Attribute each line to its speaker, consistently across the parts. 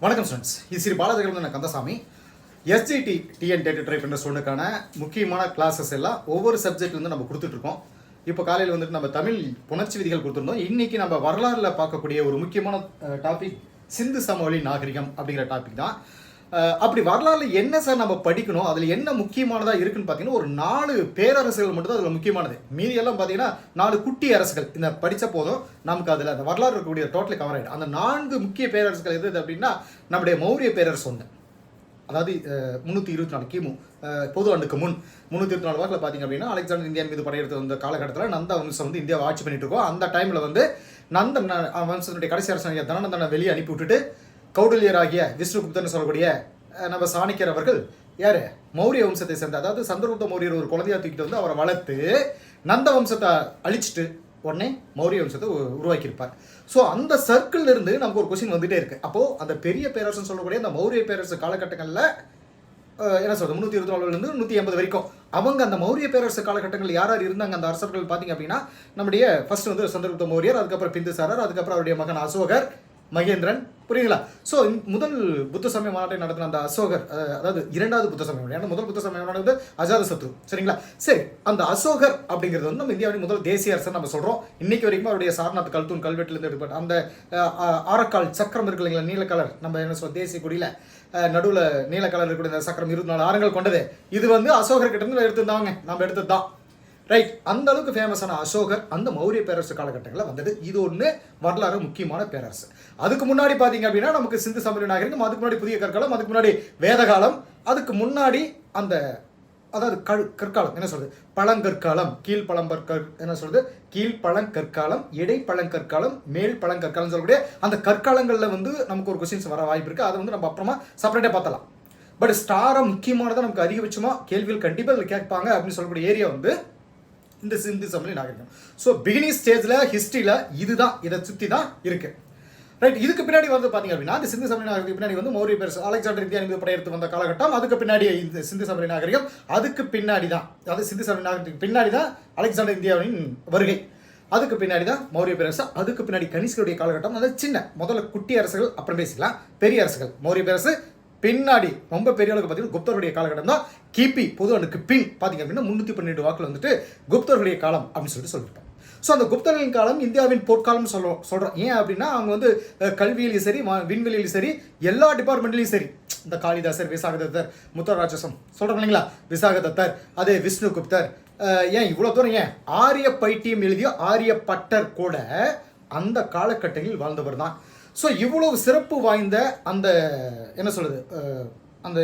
Speaker 1: வணக்கம் ஸ்டூடெண்ட்ஸ் இது Shri Balajagalam Kandasamy. SGT TN TET try பண்ணுற ஸ்டூடெண்ட்டுக்கான முக்கியமான கிளாஸஸ் எல்லாம் ஒவ்வொரு சப்ஜெக்ட் வந்து நம்ம கொடுத்துட்ருக்கோம். இப்போ காலையில் வந்துட்டு நம்ம தமிழ் புணர்ச்சி விதிகள் கொடுத்துருந்தோம். இன்றைக்கி நம்ம வரலாறில் பார்க்கக்கூடிய ஒரு முக்கியமான டாபிக் சிந்து சமவெளி நாகரிகம் அப்படிங்கிற டாபிக் தான். அப்படி வரலாறுல என்ன சார் நம்ம படிக்கணும்? அதில் என்ன முக்கியமானதாக இருக்குன்னு பார்த்தீங்கன்னா ஒரு நாலு பேரரசுகள் மட்டும்தான் அதில் முக்கியமானது. மீதி எல்லாம் பார்த்தீங்கன்னா நாலு குட்டி அரசுகள். இந்த படித்த போதும். நமக்கு அதில் அந்த வரலாறு இருக்கக்கூடிய டோட்டலி கவர் ஆகிடும் அந்த நான்கு முக்கிய பேரரசுகள் எது அப்படின்னா நம்முடைய மௌரிய பேரரசு ஒன்று அதாவது முந்நூற்றி இருபத்தி நாலு கிமு. பொது ஆண்டுக்கு முன். முந்நூற்றி இருபத்தி நாலு வாக்கில் பார்த்தீங்க அப்படின்னா அலெக்சாண்டர் இந்தியா மீது படையெடுத்து வந்த காலகட்டத்தில் நந்த வம்சம் வந்து இந்தியாவை ஆட்சி பண்ணிட்டு இருக்கோம். அந்த டைமில் வந்து நந்த வம்சத்தினுடைய கடைசி அரசனாகிய தனநந்தனை வெளியே அனுப்பி விட்டுட்டு கௌடல்யராகிய விஷ்ணுகுப்தன் சொல்லக்கூடிய நம்ம சாணிக்கர் அவர்கள் யாரு? மௌரிய வம்சத்தை சேர்ந்த அதாவது சந்திரகுப்த மௌரியர் ஒரு குழந்தையா தூக்கிட்டு வந்து அவரை வளர்த்து நந்த வம்சத்தை அழிச்சிட்டு உடனே மௌரிய வம்சத்தை உருவாக்கியிருப்பார். ஸோ அந்த சர்க்கிள் இருந்து நமக்கு ஒரு கொஸ்டின் வந்துட்டே இருக்கு. அப்போ அந்த பெரிய பேரரசுன்னு சொல்லக்கூடிய அந்த மௌரிய பேரரசு காலகட்டங்களில் என்ன சொல்றது முந்நூற்றி இருபத்தி நாலுலேருந்து நூற்றி எண்பது வரைக்கும். அவங்க அந்த மௌரிய பேரரசு காலகட்டங்கள் யார் யார் இருந்தாங்க அந்த அரசர்கள் பார்த்தீங்க அப்படின்னா நம்முடைய ஃபர்ஸ்ட் வந்து சந்திரகுப்த மௌரியர் அதுக்கப்புறம் பிந்துசாரர் அதுக்கப்புறம் அவருடைய மகன் அசோகர் மகேந்திரன் புரியுங்களா ஸோ முதல் புத்த சமய மாநாட்டை நடத்தின அந்த அசோகர் அதாவது இரண்டாவது புத்த சமயம் ஏன்னா முதல் புத்த சமயம் வந்து அஜாத சத்ரு சரிங்களா? சரி அந்த அசோகர் அப்படிங்கிறது வந்து நம்ம இந்தியாவின் முதல் தேசிய அரசர் நம்ம சொல்கிறோம் இன்னைக்கு வரைக்கும் அவருடைய சாரநாத் கல்தூன் கல்வெட்டிலிருந்து எடுப்பட்ட அந்த ஆரக்கால் சக்கரம் இருக்கு இல்லைங்களா நீல கலர் நம்ம என்ன சொல்ல தேசிய கொடியில நடுவில் நீல கலர் இருக்கக்கூடிய சக்கரம் இருபத்தி நாலு ஆரங்கள் கொண்டது. இது வந்து அசோகர் கிட்ட இருந்து எடுத்திருந்தாங்க. நம்ம எடுத்தது தான் ரைட் அந்த அளவுக்கு ஃபேமஸான அசோகர் அந்த மௌரிய பேரரசு காலகட்டங்களில் வந்தது. இது ஒன்று வரலாறு முக்கியமான பேரரசு. அதுக்கு முன்னாடி பார்த்தீங்க அப்படின்னா நமக்கு சிந்து சமய நாகரிகம் அதுக்கு முன்னாடி புதிய கற்காலம் அதுக்கு முன்னாடி வேதகாலம் அதுக்கு முன்னாடி அந்த அதாவது கழு கற்காலம் என்ன சொல்றது? பழங்கற்காலம் கீழ் என்ன சொல்றது? கீழ்பழங்கற்காலம் இடைப்பழங்கற்காலம் இடை பழங்கற்காலம் மேல் பழங்கற்காலம் சொல்லக்கூடிய அந்த கற்காலங்களில் வந்து நமக்கு ஒரு கொஸ்டின்ஸ் வர வாய்ப்பு இருக்குது அதை வந்து நம்ம அப்புறமா செப்பரேட்டாக பார்த்தலாம் பட் ஸ்டாராக முக்கியமானதாக நமக்கு அதிகபட்சமாக கேள்விகள் கண்டிப்பாக இதில் கேட்பாங்க அப்படின்னு சொல்லக்கூடிய ஏரியா வந்து இந்த சிந்து சமலி நாகரிகம். ஸோ பிகினிங் ஸ்டேஜில் ஹிஸ்ட்ரியில் இதுதான். இதை சுற்றி தான் இருக்கு. ரைட் இதுக்கு பின்னாடி வந்து பார்த்தீங்க அப்படின்னா இந்த சிந்து சமவெளி நாகரிகம் பின்னாடி வந்து மௌரிய பேரரசு அலெக்சாண்டர் இந்தியா என்பது படையெடுத்து வந்த காலகட்டம் அதுக்கு பின்னாடி இந்த சிந்து சமவெளி நாகரிகம் அதுக்கு பின்னாடி தான் அதாவது சிந்து சமவெளி நாகரிகத்துக்கு பின்னாடி தான் அலெக்சாண்டர் இந்தியாவின் வருகை. அதுக்கு பின்னாடி தான் மௌரிய பேரரசு அதுக்கு பின்னாடி கனிஷ்கருடைய காலகட்டம். அது சின்ன முதல்ல குட்டி அரசுகள் அப்புறம் பேசிக்கலாம். பெரிய அரசுகள் மௌரிய பேரரசு பின்னாடி ரொம்ப பெரிய அளவுக்கு பார்த்தீங்கன்னா குப்தருடைய காலகட்டம் தான். கிபி பொது ஆண்டுக்கு பின் பார்த்தீங்க அப்படின்னா முந்நூற்றி பன்னெண்டு வாக்கில் வந்துட்டு குப்தருடைய காலம் அப்படின்னு சொல்லிட்டு சொல்லியிருப்பாங்க. ஸோ அந்த குப்தர்களின் காலம் இந்தியாவின் பொற்காலம்னு சொல்கிறோம் சொல்கிறோம் ஏன் அப்படின்னா அவங்க வந்து கல்வியிலையும் சரி விண்வெளியிலையும் சரி எல்லா டிபார்ட்மெண்ட்லையும் சரி. இந்த காளிதாசர் விசாகதத்தர் முத்தராட்சசம் சொல்கிறோம் இல்லைங்களா? விசாகதத்தர் அதே விஷ்ணு குப்தர். ஏன் இவ்வளோ தூரம் ஏன்? ஆரிய பைட்டியம் எழுதிய ஆரிய பட்டர் கூட அந்த காலகட்டங்களில் வாழ்ந்தவர் தான். ஸோ இவ்வளவு சிறப்பு வாய்ந்த அந்த என்ன சொல்லுது அந்த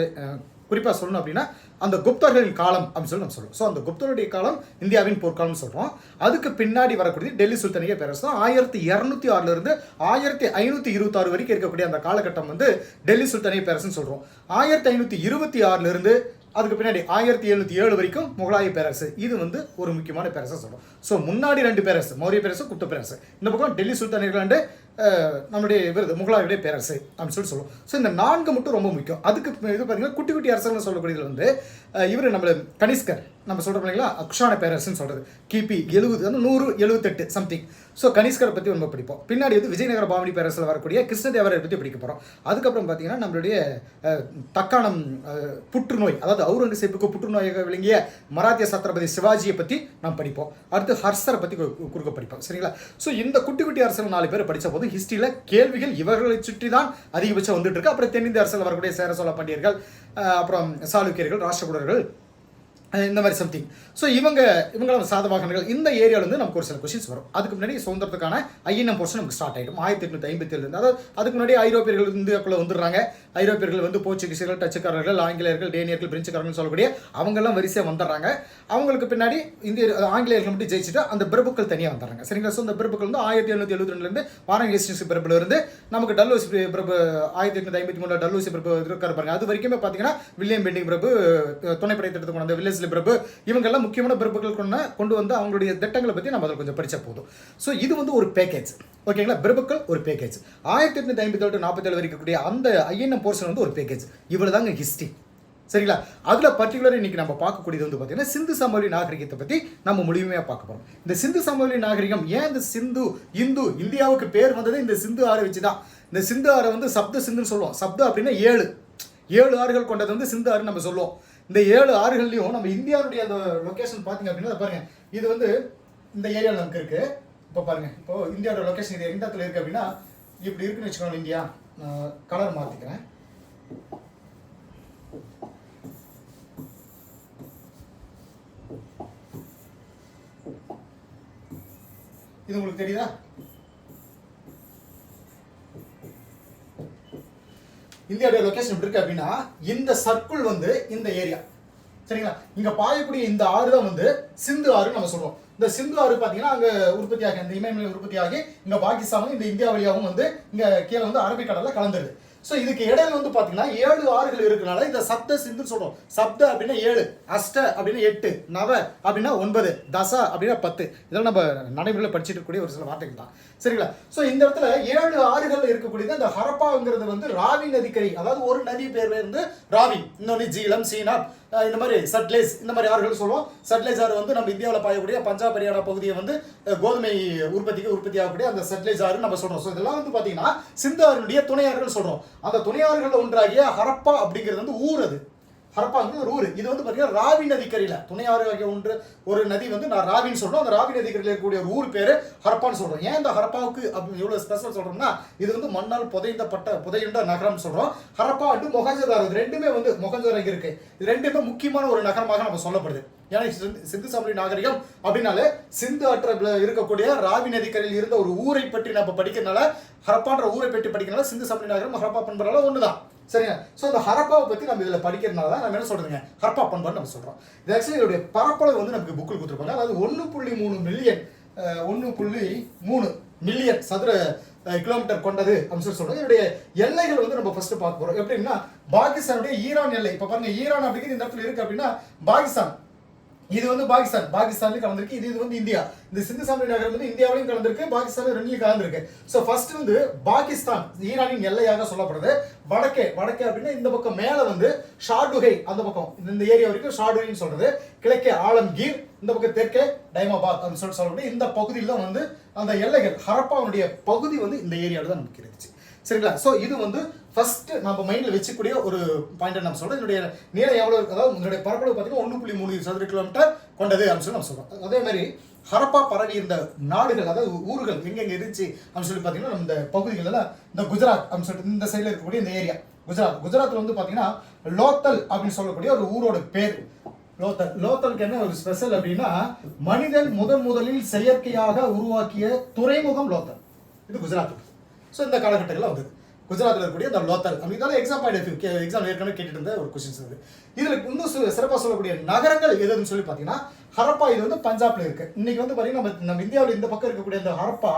Speaker 1: குறிப்பாக சொல்லணும் அப்படின்னா அந்த குப்தர்களின் காலம் அப்படின்னு சொல்லி நம்ம சொல்றோம். ஸோ அந்த குப்தருடைய காலம் இந்தியாவின் பொற்காலம் சொல்கிறோம் அதுக்கு பின்னாடி வரக்கூடிய டெல்லி சுல்தானிய பேரரசு தான் ஆயிரத்தி இரநூத்தி ஆறுலேருந்து ஆயிரத்தி ஐநூற்றி இருபத்தாறு வரைக்கும் இருக்கக்கூடிய அந்த காலகட்டம் வந்து டெல்லி சுல்தானிய பேரரசுன்னு சொல்கிறோம் ஆயிரத்தி ஐநூற்றி இருபத்தி ஆறுலேருந்து அதுக்கு பின்னாடி ஆயிரத்தி எழுநூத்தி ஏழு வரைக்கும் முகலாய பேரரசு. இது வந்து ஒரு முக்கியமான பேரரசு சொல்றோம். ஸோ முன்னாடி ரெண்டு பேரரசு மௌரிய பேரரசு குப்த பேரரசு. இந்த பக்கம் டெல்லி சுல்தானியர்கள் அண்டு நம்முடைய விருது முகலாயுடைய பேரரசு அப்படின்னு சொல்லி சொல்லுவோம். ஸோ இந்த நான்கு மட்டும் ரொம்ப முக்கியம். அதுக்கு இது பார்த்தீங்கன்னா குட்டி குட்டி அரசர்கள் சொல்லக்கூடியது வந்து இவர் நம்ம கனிஷ்கர் நம்ம சொல்கிறோம் இல்லைங்களா? அக்ஷான பேரரசுன்னு சொல்கிறது கிபி எழுபது வந்து நூறு எழுபத்தெட்டு சம்திங் ஸோ கனிஷ்கரை பற்றி ரொம்ப படிப்போம். பின்னாடி வந்து விஜயநகர பாவனி பேரரசில் வரக்கூடிய கிருஷ்ணதேவரை பற்றி படிக்க போகிறோம் அதுக்கப்புறம் பார்த்தீங்கன்னா நம்மளுடைய தக்காணம் புற்றுநோய் அதாவது அவுரங்கசீப்புக்கு புற்றுநோயாக விளங்கிய மராத்திய சத்ரபதி சிவாஜியை பற்றி நாம் படிப்போம். அடுத்து ஹர்ஷரை பற்றி கு- குறுக்க படிப்போம். சரிங்களா? ஸோ இந்த குட்டி குட்டி அரசர்கள் நாலு பேர் படித்த போது ஹிஸ்ட்ரியில் கேள்விகள் இவர்களை சுற்றி தான் அதிகபட்சம் வந்துட்டு இருக்கு. அப்புறம் தென்னிந்திய அரசில் வரக்கூடிய சேர சோழ பாண்டியர்கள் அப்புறம் சாளுக்கியர்கள் ராஷ்டிரகுடர்கள் இந்த மாதிரி சம்திங் ஸோ இவங்க இவங்கள சாத வாகனங்கள் இந்த ஏரியாவிலேருந்து நமக்கு ஒரு சில கொஷின்ஸ் வரும். அதுக்கு முன்னாடி சுதந்திரத்துக்கான ஐஎன்எம் போர்ஷன் நமக்கு ஸ்டார்ட் ஆகிடும் ஆயிரத்தி எட்நூற்றி ஐம்பத்தி அதாவது அதுக்கு முன்னாடி ஐரோப்பியர்கள் இந்தியாக்குள்ளே வந்துடுறாங்க. ஐரோப்பியர்கள் வந்து போர்ச்சுகீசியர்கள் டச்சுக்காரர்கள் ஆங்கிலேயர்கள் டேனியர்கள் பிரெஞ்சுக்காரர்கள் சொல்லக்கூடிய அவங்கெல்லாம் வரிசையாக வந்துடுறாங்க. அவங்களுக்கு பின்னாடி இந்திய ஆங்கிலேயர்கள் மட்டும் ஜெயிச்சுட்டு அந்த பிரபுக்கள் தனியாக வந்துடுறாங்க. சரிங்களா? ஸோ அந்த பிரபுக்கள் வந்து ஆயிரத்தி எழுநூத்தி எழுபத்தி ரெண்டுலேருந்து வாரணி ஹேஸ்டிங்ஸ் பிரபுல இருந்து நமக்கு டல்லூசி பிரபு ஆயிரத்தி எட்நூற்றி ஐம்பத்தி மூணில் டல்லூசி பிரபு இருக்காரு பாருங்க. அது வரைக்குமே பார்த்தீங்கன்னா வில்லியம் பெண்டிங் பிரபு துணைப்படை திட்டத்துக்கு வந்த வில்லேஜ் வில்லேஜ்லி பிரபு இவங்கெல்லாம் முக்கியமான பிரபுக்கள் கொண்ட கொண்டு வந்து அவங்களுடைய திட்டங்களை பற்றி நம்ம அதில் கொஞ்சம் படிச்சா போதும். ஸோ இது வந்து ஒரு பேக்கேஜ் ஓகேங்களா பிரபுக்கள் ஒரு பேக்கேஜ் ஆயிரத்தி எட்நூத்தி ஐம்பத்தி ஏழு நாற்பத்தேழு வரைக்கும் கூடிய அந்த ஐஎன்எம் போர்ஷன் வந்து ஒரு பேக்கேஜ் இவ்வளோ தாங்க ஹிஸ்ட்ரி சரிங்களா? அதில் பர்டிகுலர் இன்னைக்கு நம்ம பார்க்கக்கூடியது வந்து பார்த்தீங்கன்னா சிந்து சமவெளி நாகரிகத்தை பற்றி நம்ம முழுமையாக பார்க்க போகிறோம் இந்த சிந்து சமவெளி நாகரிகம் ஏன் இந்த சிந்து இந்து இந்தியாவுக்கு பேர் வந்தது இந்த சிந்து ஆறு வச்சு தான் இந்த சிந்து ஆறை வந்து சப்த சிந்துன்னு சொல்லுவோம். சப்த அப்படின்னா ஏழு. ஏழு ஆறுகள் கொண்டது வந்து சிந்து ஆறுன்னு நம்ம சொல்லுவோம். இந்த ஏழு ஆறுகள்லையும் நம்ம இந்தியாவுடைய அந்த லொக்கேஷன் பார்த்தீங்க அப்படின்னா பாருங்க. இது வந்து இந்த ஏரியாவில் நமக்கு இருக்கு. இப்போ பாருங்க. இப்போ இந்தியாவோட லொகேஷன் இது எந்த இடத்துல இருக்கு அப்படின்னா இப்படி இருக்குன்னு வச்சுக்கோங்க இந்தியா. கலர் மாற்றிக்கிறேன் இது உங்களுக்கு தெரியுதா? இந்தியாவுடைய லொக்கேஷன் எப்படி இருக்கு அப்படின்னா இந்த சர்க்கிள் வந்து இந்த ஏரியா சரிங்களா? இங்க பாயக்கூடிய இந்த ஆறு தான் வந்து சிந்து ஆறு நம்ம சொல்றோம். இந்த சிந்து ஆறு பாத்தீங்கன்னா அங்க உற்பத்தி ஆகி இந்த இமயமலை உற்பத்தி ஆகி இங்க பாகிஸ்தானும் இந்த இந்தியா வழியாகவும் வந்து இங்க கீழே வந்து அரபிக்கடலில் கலந்துருது. ஸோ இதுக்கு இடையில வந்து பார்த்தீங்கன்னா ஏழு ஆறுகள் இருக்கனால இந்த சப்த சிந்துன்னு சொல்கிறோம் சப்த அப்படின்னா ஏழு அஷ்ட அப்படின்னா எட்டு நவ அப்படின்னா ஒன்பது தச அப்படின்னா பத்து. இதெல்லாம் நம்ம நடைமுறையில் படிச்சுட்டு இருக்கக்கூடிய ஒரு சில வார்த்தைகள் தான். சரிங்களா? ஸோ இந்த இடத்துல ஏழு ஆறுகள் இருக்கக்கூடியது அந்த ஹரப்பாங்கிறது வந்து ராவி நதிக்கரை அதாவது ஒரு நதி பேர் வந்து ராவி இன்னொன்று ஜீலம் சீனா இந்த மாதிரி சட்லேஸ் இந்த மாதிரி ஆறுகள் சொல்லுவோம். சட்லேஸ் ஆறு வந்து நம்ம இந்தியாவில் பாயக்கூடிய பஞ்சாப் ஹரியானா பகுதியை வந்து கோதுமை உற்பத்திக்கு உற்பத்தி ஆகக்கூடிய அந்த சட்லேஸ் ஆறு நம்ம சொல்றோம். ஸோ இதெல்லாம் வந்து பார்த்தீங்கன்னா சிந்து ஆறுடைய துணை ஆறுகள் சொல்றோம். அந்த துணை ஒன்றாகிய ஹரப்பா அப்படிங்கிறது வந்து ஊர் அது. ஹரப்பாங்கிறது ஒரு ஊர். இது வந்து பார்த்தீங்கன்னா ராவி நதிக்கரையில். துணை ஆகிய ஒன்று ஒரு நதி வந்து நான் ராவின்னு சொல்கிறோம் அந்த ராவி நதிக்கரையில் இருக்கக்கூடிய ஒரு ஊர் பேர் ஹரப்பான்னு சொல்கிறோம் ஏன் இந்த ஹரப்பாவுக்கு அப்படி இவ்வளோ ஸ்பெஷல் சொல்கிறோம்னா இது வந்து மண்ணால் புதைந்தப்பட்ட புதையுண்ட நகரம்னு சொல்கிறோம் ஹரப்பா வந்து மொகஞ்சதாரோ இது ரெண்டுமே வந்து மொகஞ்சதாரோ இருக்குது இருக்கு. இது ரெண்டுமே முக்கியமான ஒரு நகரமாக நம்ம சொல்லப்படுது. ஏன்னா சிந்து- சிந்து சமவெளி நாகரிகம் அப்படின்னாலே சிந்து ஆற்றில் இருக்கக்கூடிய ராவி நதிக்கரையில் இருந்த ஒரு ஊரை பற்றி நம்ம படிக்கிறதுனால ஹரப்பான்ற ஊரை பற்றி படிக்கிறதுனால சிந்து சமவெளி நாகரம் ஹரப்பா பண்புறால தான் சரிங்க? ஸோ இந்த ஹரப்பாவை பற்றி நம்ம இதில் படிக்கிறதுனால தான் நம்ம என்ன சொல்கிறதுங்க ஹரப்பா பண்பான்னு நம்ம சொல்கிறோம் இது ஆக்சுவலி இதோடைய பரப்பளவு வந்து நமக்கு புக்கில் கொடுத்துருப்பாங்க. அதாவது ஒன்று புள்ளி மூணு மில்லியன் ஒன்று புள்ளி மூணு மில்லியன் சதுர கிலோமீட்டர் கொண்டது அப்படின்னு சொல்லி சொல்றோம் இதோடைய எல்லைகள் வந்து நம்ம ஃபர்ஸ்ட் பார்க்க போறோம். எப்படின்னா பாகிஸ்தானுடைய ஈரான் எல்லை. இப்போ பாருங்க ஈரான் அப்படிங்கிறது இந்த இடத்துல இருக்கு அப்படின்னா பாகிஸ்தான் இது வந்து பாகிஸ்தான். பாகிஸ்தான்லயும் கலந்துருக்கு. இது இது வந்து இந்தியா. இந்த சிந்து சமவெளி நகரம் வந்து இந்தியாவிலையும் கலந்துருக்கு. பாகிஸ்தான்ல ரெண்டுலயும் கலந்துருக்கு. ஸோ ஃபர்ஸ்ட் வந்து பாகிஸ்தான் ஈரானின் எல்லையாக சொல்லப்படுது. வடக்கே வடக்கே அப்படின்னா இந்த பக்கம் மேல வந்து ஷாடுகை அந்த பக்கம். இந்த- இந்த ஏரியா வரைக்கும் ஷாடுகைன்னு சொல்றது. கிழக்கே ஆலம்கீர் இந்த பக்கம் தெற்கே டைமாபாத் அப்படின்னு சொல்லிட்டு சொல்லக்கூடிய இந்த பகுதியில் தான் வந்து அந்த எல்லைகள் ஹரப்பாவுடைய பகுதி வந்து இந்த ஏரியாவில் தான் நமக்கு இருந்துச்சு சரிங்களா? ஸோ இது வந்து ஃபர்ஸ்ட் நம்ம மைண்டில் வச்சுக்கூடிய ஒரு பாயிண்ட் நம்ம சொல்றோம். இதனுடைய நீளம் எவ்வளோ அதாவது இதனுடைய பரப்பளவு பார்த்தீங்கன்னா ஒன்று புள்ளி மூணு சதுர கிலோமீட்டர் கொண்டது அப்படின்னு சொல்லி நம்ம சொல்றோம். அதே மாதிரி ஹரப்பா பரவி இருந்த நாடுகள் அதாவது ஊர்கள் எங்கெங்க இருந்துச்சு அப்படின்னு சொல்லி பார்த்தீங்கன்னா நம்ம இந்த எல்லாம் இந்த குஜராத் அப்படின்னு சொல்லிட்டு இந்த சைடில் இருக்கக்கூடிய இந்த ஏரியா குஜராத். குஜராத்தில் வந்து பார்த்தீங்கன்னா லோத்தல் அப்படின்னு சொல்லக்கூடிய ஒரு ஊரோட பேர். லோத்தல். லோத்தலுக்கு என்ன ஒரு ஸ்பெஷல் அப்படின்னா மனிதன் முதன் முதலில் செயற்கையாக உருவாக்கிய துறைமுகம் லோத்தல். இது குஜராத் ஸோ இந்த காலகட்டங்கள்லாம் வந்தது. குஜராத்தில் இருக்கக்கூடிய அந்த லோத்தல். அப்படின்னால எக்ஸாம் பாயிண்ட் எக்ஸாம் ஏற்கனவே கேட்டுட்டு இருந்த ஒரு கொஸ்டின்ஸ் இது இதில் இன்னும் சிறப்பாக சொல்லக்கூடிய நகரங்கள் எதுன்னு சொல்லி பார்த்தீங்கன்னா ஹரப்பா இது வந்து பஞ்சாப்ல இருக்கு. இன்னைக்கு வந்து பார்த்தீங்கன்னா நம்ம நம்ம இந்தியாவில் இந்த பக்கம் இருக்கக்கூடிய அந்த ஹரப்பா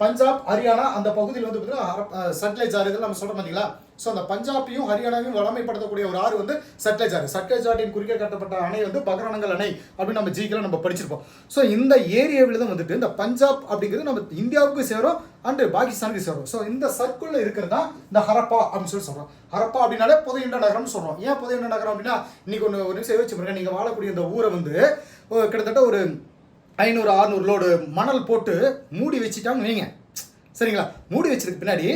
Speaker 1: பஞ்சாப் ஹரியானா அந்த பகுதியில் வந்து பார்த்தீங்கன்னா சட்லேஜ் ஆறு இதெல்லாம் நம்ம சொல்கிறோம் பார்த்தீங்களா ஸோ அந்த பஞ்சாப்பையும் ஹரியானாவையும் வளமைப்படுத்தக்கூடிய ஒரு ஆறு வந்து சட்லேஜ் ஆறு சட்லேஜ் ஆற்றின் குறுக்கே கட்டப்பட்ட அணை வந்து பகரணங்கள் அணை அப்படின்னு நம்ம ஜிக்கெல்லாம் நம்ம படிச்சிருப்போம். ஸோ இந்த ஏரியாவில் தான் வந்துட்டு இந்த பஞ்சாப் அப்படிங்கிறது நம்ம இந்தியாவுக்கு சேரும் அண்டு பாகிஸ்தானுக்கு சேரும். ஸோ இந்த சர்க்கிளில் இருக்கிறது தான் இந்த ஹரப்பா அப்படின்னு சொல்லி சொல்கிறோம் ஹரப்பா அப்படின்னாலே புதையுண்ட நகரம்னு சொல்கிறோம் ஏன் புதையுண்ட நகரம் அப்படின்னா இன்னைக்கு ஒன்று ஒரு நிமிஷம் யோசிச்சு பாருங்க. நீங்கள் வாழக்கூடிய இந்த ஊரை வந்து கிட்டத்தட்ட ஒரு ஐநூறு அறுநூறு லோடு மணல் போட்டு மூடி வச்சுட்டாங்கன்னு வைங்க. சரிங்களா? மூடி வச்சதுக்கு பின்னாடி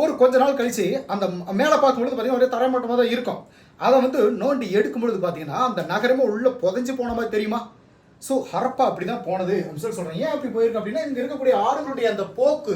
Speaker 1: ஒரு கொஞ்ச நாள் கழிச்சு அந்த மேலே பார்க்கும்பொழுது பார்த்தீங்கன்னா ஒரே தரைமட்டமாக தான் இருக்கும். அதை வந்து நோண்டி எடுக்கும் பொழுது பார்த்தீங்கன்னா அந்த நகரமே உள்ளே புதைஞ்சு போன மாதிரி தெரியுமா? ஸோ ஹரப்பா அப்படி தான் போனது. அப்படின்னு சொல்லி சொல்கிறேன் ஏன் அப்படி போயிருக்கு அப்படின்னா இங்கே இருக்கக்கூடிய ஆறுகளுடைய அந்த போக்கு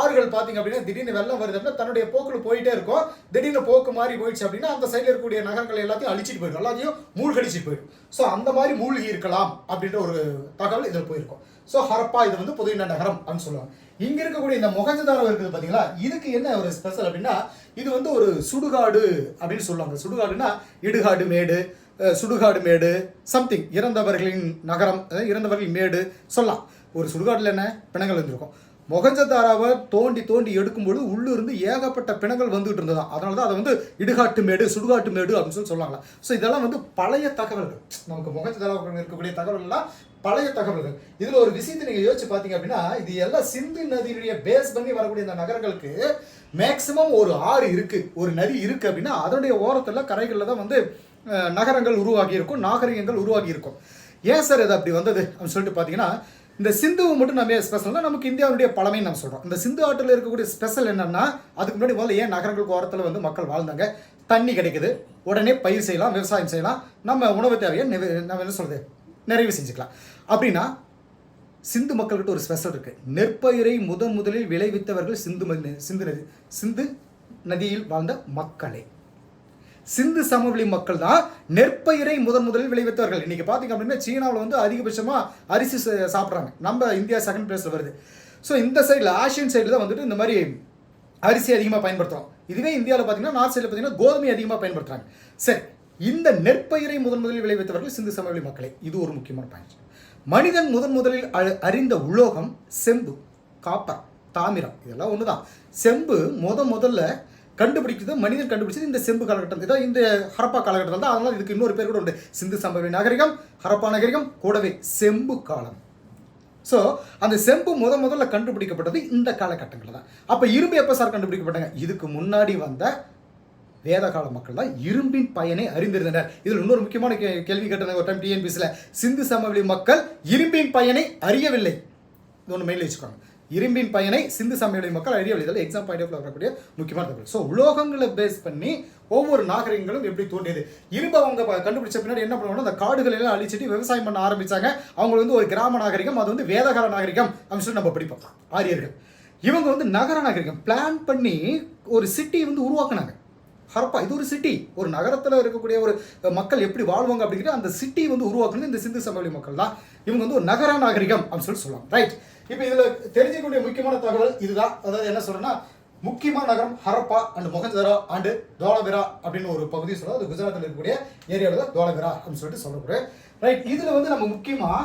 Speaker 1: ஆறுகள் பார்த்தீங்க அப்படின்னா திடீர்னு வெள்ளம் வருது அப்படின்னா தன்னுடைய போக்கில் போயிட்டே இருக்கும். திடீர்னு போக்கு மாறி போயிடுச்சு அப்படின்னா அந்த சைடில் இருக்கக்கூடிய நகரங்கள் எல்லாத்தையும் அழிச்சிட்டு போயிடும். எல்லாத்தையும் மூழ்கடிச்சிட்டு போயிடும். ஸோ அந்த மாதிரி மூழ்கி இருக்கலாம் அப்படின்ற ஒரு தகவல் இதில் போயிருக்கும். ஸோ ஹரப்பா இது வந்து புதையுண்ட நகரம் அப்படின்னு சொல்லுவாங்க. இங்க இருக்கக்கூடிய இந்த முகஞ்சதாரம் இருக்குது பாத்தீங்களா? இதுக்கு என்ன ஒரு ஸ்பெஷல் அப்படின்னா இது வந்து ஒரு சுடுகாடு அப்படின்னு சொல்லுவாங்க. சுடுகாடுன்னா இடுகாடு மேடு சுடுகாடு மேடு சம்திங் இறந்தவர்களின் நகரம் அதாவது இறந்தவர்களின் மேடு சொல்லலாம். ஒரு சுடுகாட்டில் என்ன? பிணங்கள் இருந்திருக்கும். மொகஞ்சதாராவை தோண்டி தோண்டி எடுக்கும்போது உள்ளிருந்து ஏகப்பட்ட பிணங்கள் வந்துகிட்டு இருந்ததாம். அதனால தான் அதை வந்து இடுகாட்டு மேடு சுடுகாட்டு மேடு அப்படின்னு சொல்லி சொல்லுவாங்களா ஸோ இதெல்லாம் வந்து பழைய தகவல்கள். நமக்கு மொகஞ்சதாராவுக்கு இருக்கக்கூடிய தகவல்கள்லாம் பழைய தகவல்கள். இதில் ஒரு விஷயத்தை நீங்கள் யோசிச்சு பார்த்தீங்க அப்படின்னா இது எல்லாம் சிந்து நதியினுடைய பேஸ் பண்ணி வரக்கூடிய இந்த நகரங்களுக்கு மேக்சிமம் ஒரு ஆறு இருக்குது ஒரு நதி இருக்குது அப்படின்னா அதனுடைய ஓரத்தில் கரைகளில் தான் வந்து நகரங்கள் உருவாகி இருக்கும் நாகரிகங்கள் உருவாகி இருக்கும் ஏன் சார் இது அப்படி வந்தது? அப்படின்னு சொல்லிட்டு பார்த்தீங்கன்னா இந்த சிந்துவை மட்டும் நம்ம ஸ்பெஷல்னா நமக்கு இந்தியாவுடைய பழமை நம்ம சொல்கிறோம் இந்த சிந்து ஆற்றில் இருக்கக்கூடிய ஸ்பெஷல் என்னென்னா அதுக்கு முன்னாடி முதல்ல ஏன் நகரங்களுக்கு ஓரத்தில் வந்து மக்கள் வாழ்ந்தாங்க? தண்ணி கிடைக்குது உடனே பயிர் செய்யலாம் விவசாயம் செய்யலாம் நம்ம உணவு தேவையை நம்ம என்ன சொல்கிறது நிறைவு செஞ்சுக்கலாம். அப்படின்னா சிந்து மக்கள்கிட்ட ஒரு ஸ்பெஷல் இருக்குது நெற்பயிரை முதன் முதலில் விளைவித்தவர்கள் சிந்து சிந்து நதி சிந்து நதியில் வாழ்ந்த மக்களே. சிந்து சமவெளி மக்கள் தான் நெற்பயிரை முதன் முதலில் விளைவித்தவர்கள். இன்னைக்கு பார்த்தீங்க அப்படின்னா சீனாவில் வந்து அதிகபட்சமாக அரிசி சாப்பிட்றாங்க. நம்ம இந்தியா செகண்ட் பிளேஸில் வருது. ஸோ இந்த சைடில் ஆசியன் சைடில் தான் வந்துட்டு இந்த மாதிரி அரிசி அதிகமாக பயன்படுத்துகிறோம் இதுவே இந்தியாவில் பார்த்தீங்கன்னா நார்த் சைடில் பார்த்தீங்கன்னா கோதுமை அதிகமாக பயன்படுத்துறாங்க. சரி இந்த நெற்பயிரை முதன் முதலில் விளைவித்தவர்கள் சிந்து சமவெளி மக்களை. இது ஒரு முக்கியமான பாயிண்ட் மனிதன் முதன் முதலில் அறிந்த உலோகம் செம்பு காப்பர் தாமிரம். இதெல்லாம் ஒன்று தான் செம்பு முத முதல்ல கண்டுபிடிக்கிறது மனிதன் கண்டுபிடிச்சது இந்த செம்பு காலகட்டம் இதான் இந்த ஹரப்பா காலகட்டம் தான் அதனால் இதுக்கு இன்னொரு பேர் கூட உண்டு. சிந்து சமவெளி நாகரிகம் ஹரப்பா நாகரிகம் கூடவே செம்பு காலம். ஸோ அந்த செம்பு முத முதல்ல கண்டுபிடிக்கப்பட்டது இந்த காலகட்டங்களில் தான். அப்போ இரும்பு எப்போ சார் கண்டுபிடிக்கப்பட்டாங்க? இதுக்கு முன்னாடி வந்த வேதகால மக்கள் தான் இரும்பின் பயனை அறிந்திருந்தனர். இதில் இன்னொரு முக்கியமான கே- கேள்வி கேட்டது ஒரு டைம் டிஎன்பிசியில் சிந்து சமவெளி மக்கள் இரும்பின் பயனை அறியவில்லை. இது ஒன்று மெயில் வச்சுக்கோங்க. இரும்பின் பயனை சிந்து சமவெளி மக்கள் அறியவில்லை இதெல்லாம் எக்ஸாம் பாயிண்ட் ஆஃப் வரக்கூடிய முக்கியமான தகவல். ஸோ உலோகங்களை பேஸ் பண்ணி ஒவ்வொரு நாகரிகங்களும் எப்படி தோன்றியது? இரும்பு அவங்க கண்டுபிடிச்ச பின்னாடி என்ன பண்ணுவாங்கன்னா அந்த காடுகளை எல்லாம் அழிச்சிட்டு விவசாயம் பண்ண ஆரம்பிச்சாங்க. அவங்க வந்து ஒரு கிராம நாகரிகம் அது வந்து வேதகால நாகரிகம் அப்படின்னு சொல்லி நம்ம படிப்போம். ஆரியர்கள். இவங்க வந்து நகர நாகரிகம். பிளான் பண்ணி ஒரு சிட்டி வந்து உருவாக்குனாங்க. ஹரப்பா இது ஒரு சிட்டி ஒரு நகரத்தில் இருக்கக்கூடிய ஒரு மக்கள் எப்படி வாழ்வாங்க அப்படிங்கிற அந்த சிட்டி வந்து உருவாக்குனது இந்த சிந்து சமவெளி மக்கள் தான் இவங்க வந்து ஒரு நகர நாகரிகம் அப்படின்னு சொல்லி சொல்லலாம் ரைட் இப்போ இதில் தெரிஞ்சுக்கக்கூடிய முக்கியமான தகவல் இதுதான். அதாவது என்ன சொல்றேன்னா முக்கியமான நகரம் ஹரப்பா அண்ட் மொகஞ்சதரா அண்டு தோலவிரா அப்படின்னு ஒரு பகுதி சொல்லுவோம் அது குஜராத்தில் இருக்கக்கூடிய ஏரியாவில் தான் தோலவிரா அப்படின்னு சொல்லிட்டு சொல்லப்படுறேன் ரைட் இதில் வந்து நம்ம முக்கியமாக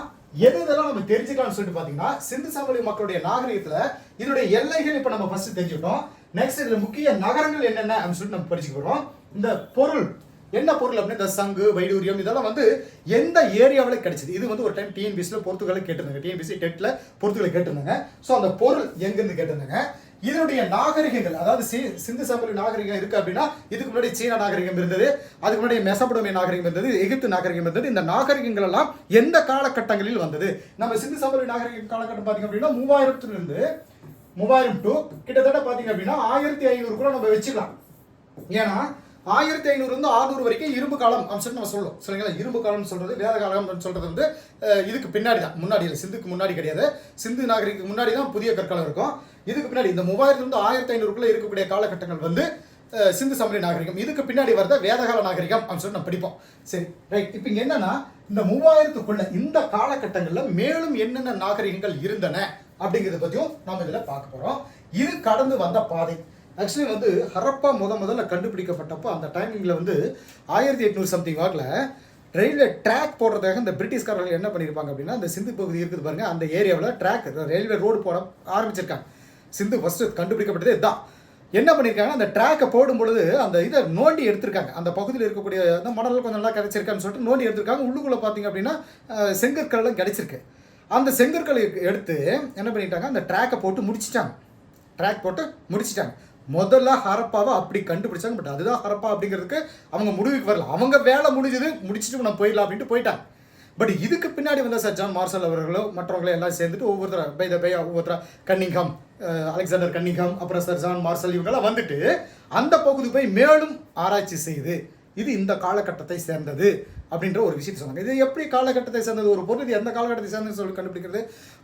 Speaker 1: எது இதெல்லாம் நம்ம தெரிஞ்சுக்கலாம்னு சொல்லிட்டு பார்த்தீங்கன்னா சிந்து சமவெளி மக்களுடைய நாகரிகத்தில் இதனுடைய எல்லைகள் இப்போ நம்ம ஃபஸ்ட்டு தெரிஞ்சுக்கிட்டோம். நெக்ஸ்ட் இதில் முக்கிய நகரங்கள் என்னென்ன அப்படின்னு சொல்லிட்டு நம்ம படிச்சுக்க போகிறோம் இந்த பொருள் என்ன பொருள் அப்படின்னா இந்த சங்கு வைடூரியம் இதெல்லாம் வந்து எந்த ஏரியாவில் கிடைச்சிது? இது வந்து ஒரு டைம் டிஎன்பிசியில் பொறுத்துகளை கேட்டிருந்தாங்க. டிஎன்பிசி டெட்டில் பொறுத்துகளை கேட்டிருந்தாங்க. ஸோ அந்த பொருள் எங்கேருந்து கேட்டிருந்தாங்க? இதனுடைய நாகரிகங்கள் அதாவது சி- சிந்து சமவெளி நாகரிகம் இருக்கு அப்படின்னா இதுக்கு முன்னாடி சீன நாகரிகம் இருந்தது. அதுக்கு முன்னாடி மெசபடோமிய நாகரிகம் இருந்தது. எகிப்து நாகரிகம் இருந்தது. இந்த நாகரிகங்கள் எல்லாம் எந்த காலகட்டங்களில் வந்தது? நம்ம சிந்து சமவெளி நாகரிக காலகட்டம் பார்த்தீங்க அப்படின்னா மூவாயிரத்துலேருந்து மூவாயிரம் டு கிட்டத்தட்ட பார்த்தீங்க அப்படின்னா ஆயிரத்தி ஐநூறு கூட நம்ம வச்சுக்கலாம். ஏன்னா ஆயிரத்தி ஐநூறு இருந்து ஆறுநூறு வரைக்கும் இரும்பு காலம் அப்படின்னு நம்ம சொல்லுவோம் சரிங்களா? இரும்பு காலம்னு சொல்றது வேத காலம்னு சொல்றது வந்து இதுக்கு பின்னாடி தான். முன்னாடி இல்லை சிந்துக்கு முன்னாடி கிடையாது. சிந்து நாகரிக்கு முன்னாடி தான் புதிய கற்காலம் இருக்கும். இதுக்கு பின்னாடி இந்த மூவாயிரத்துலேருந்து ஆயிரத்தி ஐநூறுக்குள்ள இருக்கக்கூடிய காலகட்டங்கள் வந்து சிந்து சமரி நாகரிகம். இதுக்கு பின்னாடி வரத வேதகால நாகரிகம் அப்படின்னு சொல்லி நம்ம படிப்போம். சரி ரைட் இப்போ இங்கே என்னன்னா இந்த மூவாயிரத்துக்குள்ள இந்த காலகட்டங்களில் மேலும் என்னென்ன நாகரிகங்கள் இருந்தன அப்படிங்கிறத பற்றியும் நம்ம இதில் பார்க்க போகிறோம் இது கடந்து வந்த பாதை. ஆக்சுவலி வந்து ஹரப்பா முத முதல்ல கண்டுபிடிக்கப்பட்டப்போ அந்த டைமிங்கில் வந்து ஆயிரத்தி எட்நூறு சம்திங் வாக்கில் ரயில்வே ட்ராக் போடுறதுக்காக இந்த பிரிட்டிஷ்காரர்கள் என்ன பண்ணியிருப்பாங்க அப்படின்னா அந்த சிந்து பகுதி இருக்குது பாருங்க அந்த ஏரியாவில் ட்ராக் ரயில்வே ரோடு போட ஆரம்பிச்சிருக்காங்க. சிந்து ஃபஸ்ட்டு கண்டுபிடிக்கப்பட்டதே இதுதான். என்ன பண்ணியிருக்காங்க அந்த ட்ராக்கை போடும் பொழுது அந்த இதை நோண்டி எடுத்திருக்காங்க. அந்த பகுதியில் இருக்கக்கூடிய அந்த மணல் கொஞ்சம் நல்லா கிடைச்சிருக்கான்னு சொல்லிட்டு நோண்டி எடுத்திருக்காங்க. உள்ளுக்குள்ளே பார்த்தீங்க அப்படின்னா செங்கற்கள்லாம் கிடச்சிருக்கு கிடைச்சிருக்கு. அந்த செங்கற்களை எடுத்து என்ன பண்ணிட்டாங்க அந்த ட்ராக்கை போட்டு முடிச்சிட்டாங்க. ட்ராக் போட்டு முடிச்சிட்டாங்க. முதல்ல ஹரப்பாவை அப்படி கண்டுபிடிச்சாங்க பட் அதுதான் ஹரப்பா அப்படிங்கிறதுக்கு அவங்க முடிவுக்கு வரல. அவங்க வேலை முடிஞ்சது முடிச்சுட்டு நம்ம போயிடலாம் அப்படின்ட்டு போயிட்டாங்க. பட் இதுக்கு பின்னாடி வந்த சார் ஜான் மார்சல் அவர்களோ மற்றவங்களோ எல்லாம் சேர்ந்துட்டு ஒவ்வொருத்தரா பை த பை ஒவ்வொருத்தரா கன்னிங்ஹாம் அலெக்சாண்டர் கன்னிங்ஹாம் அப்புறம் சார் ஜான் மார்சல் இவங்கெல்லாம் வந்துட்டு அந்த பகுதி போய் மேலும் ஆராய்ச்சி செய்து இது இந்த காலகட்டத்தை சேர்ந்தது. அப்படின்ற ஒரு விஷயத்தை சொன்னாங்க. இது எப்படி காலகட்டத்தை சேர்ந்தது? ஒரு பொருள் இது எந்த காலகட்டத்தை சேர்ந்தது சொல்லி கண்டுபிடிக்கிறது?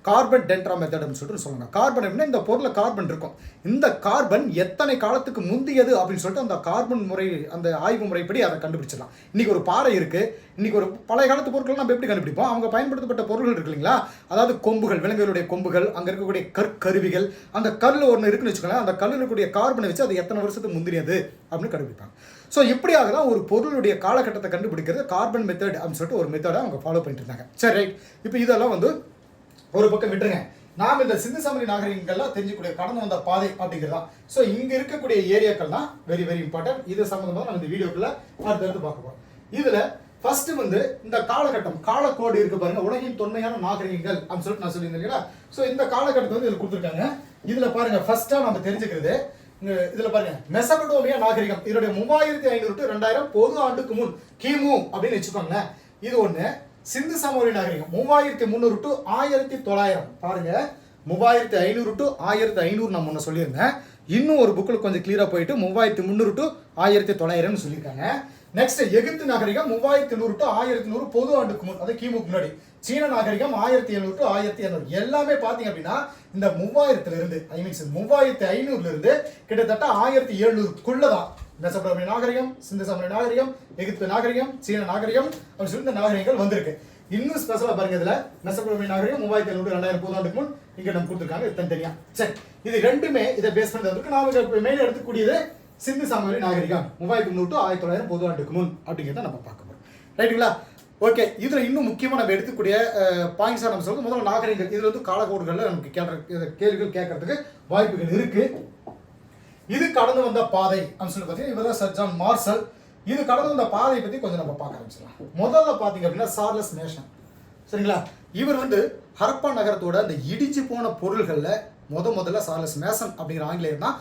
Speaker 1: கார்பன் டென்ட்ரா மெத்தட்னு சொல்லிட்டு சொல்லுவாங்க கார்பன் அப்படின்னா இந்த பொருளில் கார்பன் இருக்கும். இந்த கார்பன் எத்தனை காலத்துக்கு முந்தியது அப்படின்னு சொல்லிட்டு அந்த கார்பன் முறை அந்த ஆய்வு முறைப்படி அதை கண்டுபிடிச்சிடலாம். இன்னைக்கு ஒரு பாறை இருக்கு. இன்னைக்கு ஒரு பழைய காலத்து பொருட்கள் நம்ம எப்படி கண்டுபிடிப்போம்? அவங்க பயன்படுத்தப்பட்ட பொருள்கள் இருக்கு இல்லைங்களா? அதாவது கொம்புகள் விலங்குகளுடைய கொம்புகள் அங்கே இருக்கக்கூடிய கற்கருவிகள் அந்த கல் ஒன்று இருக்குன்னு வச்சுக்கோங்களேன் அந்த கல்லில் இருக்கக்கூடிய கார்பனை வச்சு அது எத்தனை வருஷத்துக்கு முந்தினது அப்படின்னு கண்டுபிடிப்பாங்க. ஸோ இப்படியாக தான் ஒரு பொருளுடைய காலகட்டத்தை கண்டுபிடிக்கிறது? கார்பன் மெத்தட் அப்படின்னு சொல்லிட்டு ஒரு மெத்தடை அவங்க ஃபாலோ பண்ணிட்டு இருந்தாங்க சரி ரைட் இப்போ இதெல்லாம் வந்து ஒரு பக்கம் விட்டுருங்க. நாம் இந்த சிந்து சமரி நாகரிகங்கள்லாம் தெரிஞ்சுக்கூடிய கடந்து வந்த பாதை அப்படிங்கிறது தான் ஸோ இங்கே இருக்கக்கூடிய ஏரியாக்கள் தான் வெரி வெரி இம்பார்ட்டன்ட் இது சம்மந்தமாக நம்ம இந்த வீடியோக்குள்ள அடுத்தடுத்து பார்க்க போகிறோம் இதில் ஃபர்ஸ்ட் வந்து இந்த காலகட்டம் காலக்கோடு இருக்கு பாருங்க. உலகின் தொன்மையான நாகரிகங்கள் அப்படின்னு சொல்லிட்டு நான் சொல்லியிருந்தேன் இல்லைங்களா ஸோ இந்த காலகட்டத்தை வந்து இதில் கொடுத்துருக்காங்க. இதில் பாருங்க ஃபர்ஸ்ட்டாக நம்ம தெரிஞ்சுக்கிறது இதுல பாருங்க மெசபடோமியா நாகரிகம். இதனுடைய மூவாயிரத்தி ஐநூறு டு ரெண்டாயிரம் பொது ஆண்டுக்கு முன் கிமு அப்படின்னு வச்சுக்கோங்களேன். இது ஒண்ணு சிந்து சமவெளி நாகரிகம். மூவாயிரத்தி முந்நூறு டு ஆயிரத்தி தொள்ளாயிரம். பாருங்க மூவாயிரத்தி ஐநூறு டு ஆயிரத்தி ஐநூறு நான் முன்ன சொல்லியிருந்தேன். இன்னும் ஒரு புக்கில் கொஞ்சம் கிளியராக போயிட்டு மூவாயிரத்தி முந்நூறு டு ஆயிரத்தி தொள்ளாயிரம்னு சொல்லியிருக்காங்க. நெக்ஸ்ட் எகிப்து நாகரிகம் மூவாயிரத்தி நூறு டு ஆயிரத்தி நூறு பொது ஆண்டுக்கு முன் அது கிமுக்கு முன்னாடி. சீன நாகரிகம் ஆயிரத்தி எழுநூறு டு ஆயிரத்தி இரநூறு எல்லாமே பார்த்தீங்க அப்படின்னா இந்த மூவாயிரத்துல இருந்து ஐ மீன்ஸ் மூவாயிரத்தி ஐநூறுல இருந்து கிட்டத்தட்ட ஆயிரத்தி எழுநூறுக்குள்ள தான். மெசபடோமிய நாகரிகம் சிந்து சமய நாகரிகம் எகிப்து நாகரிகம் சீன நாகரிகம் அப்படின்னு சொல்லி இந்த நாகரிகங்கள் வந்திருக்கு. இன்னும் ஸ்பெஷலாக பாருங்க இதில் மெசபடோமிய நாகரிகம் மூவாயிரத்தி எழுநூறு ரெண்டாயிரம் பொது ஆண்டுக்கு முன் இங்கே நம்ம கொடுத்துருக்காங்க இத்தனை தெரியும் சரி இது ரெண்டுமே இதை பேஸ் பண்ணி இருக்கு நாம இப்போ மெயின் எடுத்துக்கூடியது சிந்து சமவெளி நாகரிகம் மூவாயிரத்தி முந்நூறு ஆயிரத்தி தொள்ளாயிரம் பொது ஆண்டுக்கு முன் அப்படிங்கிறத நம்ம பார்க்க போகிறோம் ரைட்டுங்களா ஓகே இதில் இன்னும் முக்கியமாக நம்ம எடுத்துக்கூடிய பாயிண்ட்ஸாக நம்ம சொல்றது முதல்ல நாகரிகங்கள். இதில் வந்து காலக்கோடுகளில் நமக்கு கேட்குற கேள்விகள் கேட்கறதுக்கு வாய்ப்புகள் இருக்கு. இது கடந்து வந்த பாதை அப்படின்னு சொல்லி பார்த்தீங்கன்னா இவர் தான் சர் ஜான் மார்சல் இது கடந்து வந்த பாதையை பற்றி கொஞ்சம் நம்ம பார்க்க ஆரம்பிச்சிடலாம். முதல்ல பார்த்தீங்க அப்படின்னா சார்லஸ் நேஷன் சரிங்களா? இவர் வந்து ஹரப்பா நகரத்தோட அந்த இடிஞ்சு போன பொருள்களில் முத முதல்ல சார்லஸ் மேசன் அப்படிங்கிற ஆங்கிலேயர் தான்